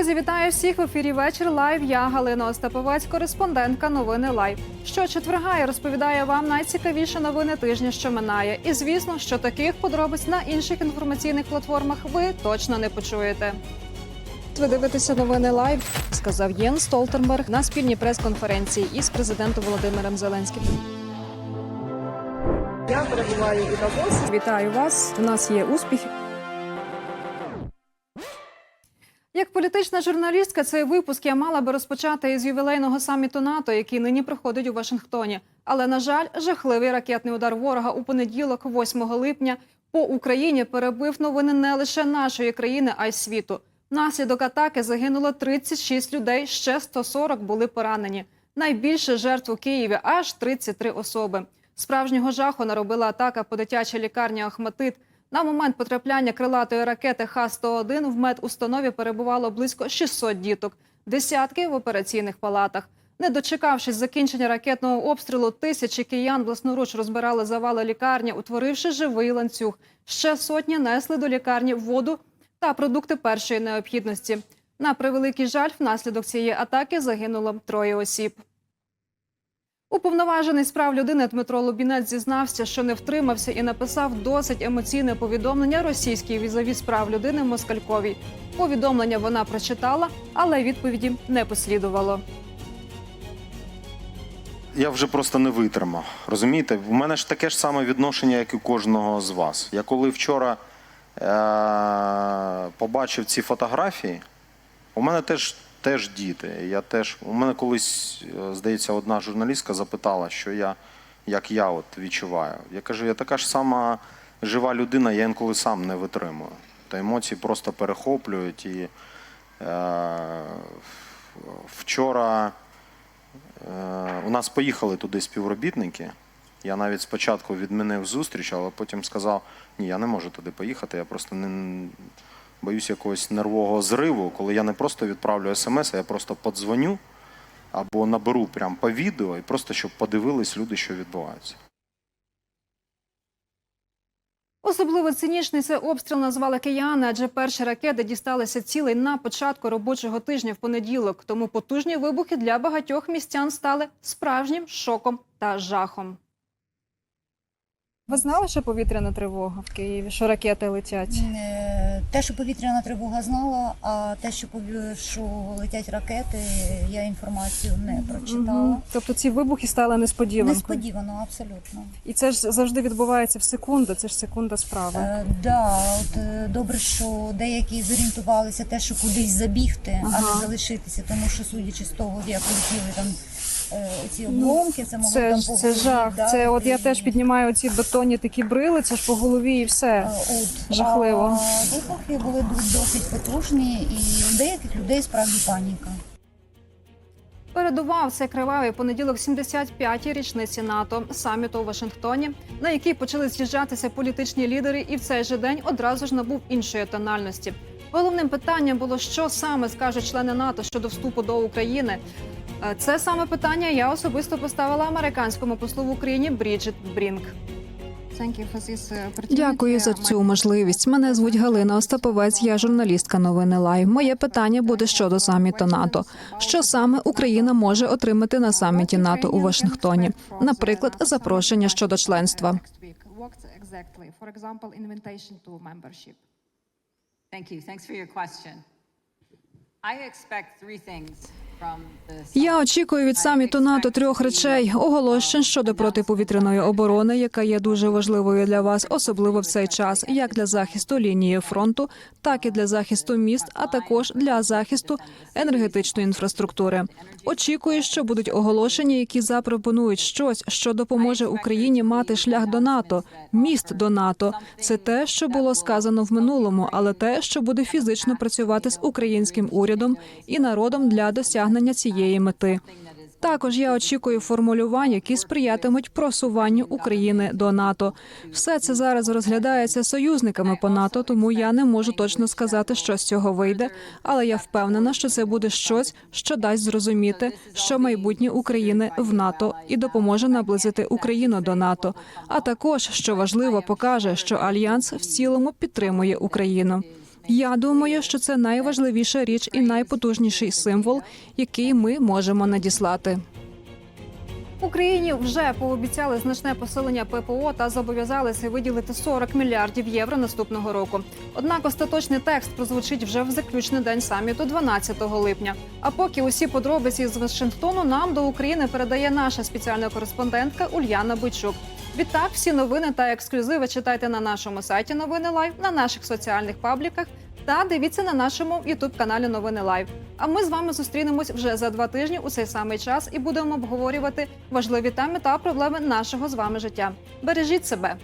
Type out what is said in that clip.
Друзі, вітаю всіх в ефірі вечір лайв. Я Галина Остаповець, кореспондентка новини Лайв. Що четверга я розповідаю вам найцікавіші новини тижня, що минає. І звісно, що таких подробиць на інших інформаційних платформах ви точно не почуєте. Ви дивитеся новини лайв, сказав Єн Столтенберг на спільній прес-конференції із президентом Володимиром Зеленським. Я перебуваю Давосі. Вітаю вас. У нас є успіхи. Політична журналістка, цей випуск я мала би розпочати із ювілейного саміту НАТО, який нині проходить у Вашингтоні. Але на жаль, жахливий ракетний удар ворога у понеділок, 8 липня, по Україні перебив новини не лише нашої країни, а й світу. Внаслідок атаки загинуло 36 людей, ще 140 були поранені. Найбільше жертв у Києві аж 33 особи. Справжнього жаху наробила атака по дитячій лікарні Ахматит. На момент потрапляння крилатої ракети Х-101 в медустанові перебувало близько 600 діток, десятки в операційних палатах. Не дочекавшись закінчення ракетного обстрілу, тисячі киян власноруч розбирали завали лікарні, утворивши живий ланцюг. Ще сотні несли до лікарні воду та продукти першої необхідності. На превеликий жаль, внаслідок цієї атаки загинуло троє осіб. Уповноважений з прав людини Дмитро Лубінець зізнався, що не втримався і написав досить емоційне повідомлення російській візові з прав людини Москальковій. Повідомлення вона прочитала, але відповіді не послідувало. Я вже просто не витримав. Розумієте, у мене ж таке ж саме відношення, як і кожного з вас. Я коли вчора е- побачив ці фотографії, у мене теж, теж діти. Я теж, у мене колись, е, здається, одна журналістка запитала, що я, як я от відчуваю. Я кажу, я така ж сама жива людина, я інколи сам не витримую. Та емоції просто перехоплюють. І е- вчора. Е, У нас поїхали туди співробітники. Я навіть спочатку відмінив зустріч, але потім сказав: ні, я не можу туди поїхати. Я просто не боюсь якогось нервового зриву, коли я не просто відправлю смс, а я просто подзвоню або наберу прямо по відео і просто щоб подивились люди, що відбувається. Особливо цинічний цей обстріл назвали кияни, адже перші ракети дісталися цілей на початку робочого тижня в понеділок. Тому потужні вибухи для багатьох містян стали справжнім шоком та жахом. Ви знали, що повітряна тривога в Києві, що ракети летять? Е, Те, що повітряна тривога знала, а те, що що летять ракети, я інформацію не прочитала. Мгм. Тобто ці вибухи стали несподіванкою. Несподівано, абсолютно. І це ж завжди відбувається в секунду. Це ж секунда справи. Е, да, от е, добре, що деякі зорієнтувалися те, що кудись забігти, а не залишитися, тому що судячи з того, як летіли там е, ці обломки, це могло Це там ж по це голові жах. Це от я теж піднімаю ці бетонні такі брили. Це ж по голові і все. Е, От, Жахливо. А вибухи були досить потужні, і у деяких людей справді паніка. Передував цей кривавий понеділок 75-й річниці НАТО саміту у Вашингтоні, на який почали з'їжджатися політичні лідери, і в цей же день одразу ж набув іншої тональності. Головним питанням було, що саме скажуть члени НАТО щодо вступу до України. Е, Це саме питання я особисто поставила американському послу в Україні Бріджит Брінк. Дякую за цю можливість. Мене звуть Галина Остаповець. Я журналістка новини Лайв. Моє питання буде щодо саміту НАТО. Що саме Україна може отримати на саміті НАТО у Вашингтоні? Наприклад, запрошення щодо членства. Thank you. Thanks for your question. I expect three things from the Я очікую від саміту НАТО трьох речей: оголошень щодо протиповітряної оборони, яка є дуже важливою для вас, особливо в цей час, як для захисту лінії фронту, так і для захисту міст, а також для захисту енергетичної інфраструктури. Очікую, що будуть оголошення, які запропонують щось, що допоможе Україні мати шлях до НАТО, міст до НАТО. Це те, що було сказано в минулому, але те, що буде фізично працювати з українським урядом і народом для досягнення цієї мети. Також я очікую формулювань, які сприятимуть просуванню України до НАТО. Все це зараз розглядається союзниками по НАТО, тому я не можу точно сказати, що з цього вийде. Але я впевнена, що це буде щось, що дасть зрозуміти, що майбутнє України в НАТО і допоможе наблизити Україну до НАТО. А також що важливо, покаже, що альянс в цілому підтримує Україну. Я думаю, що це найважливіша річ і найпотужніший символ, який ми можемо надіслати. Україні вже пообіцяли значне посилення ППО та зобов'язалися виділити 40 мільярдів євро наступного року. Однак остаточний текст прозвучить вже в заключний день саміту 12 липня. А поки усі подробиці з Вашингтону нам до України передає наша спеціальна кореспондентка Ульяна Бойчук. Відтак, всі новини та ексклюзиви читайте на нашому сайті Новини Лайв, на наших соціальних пабліках та дивіться на нашому ютуб каналі Новини Лайв. А ми з вами зустрінемось вже за два тижні у цей самий час і будемо обговорювати важливі теми та проблеми нашого з вами життя. Бережіть себе.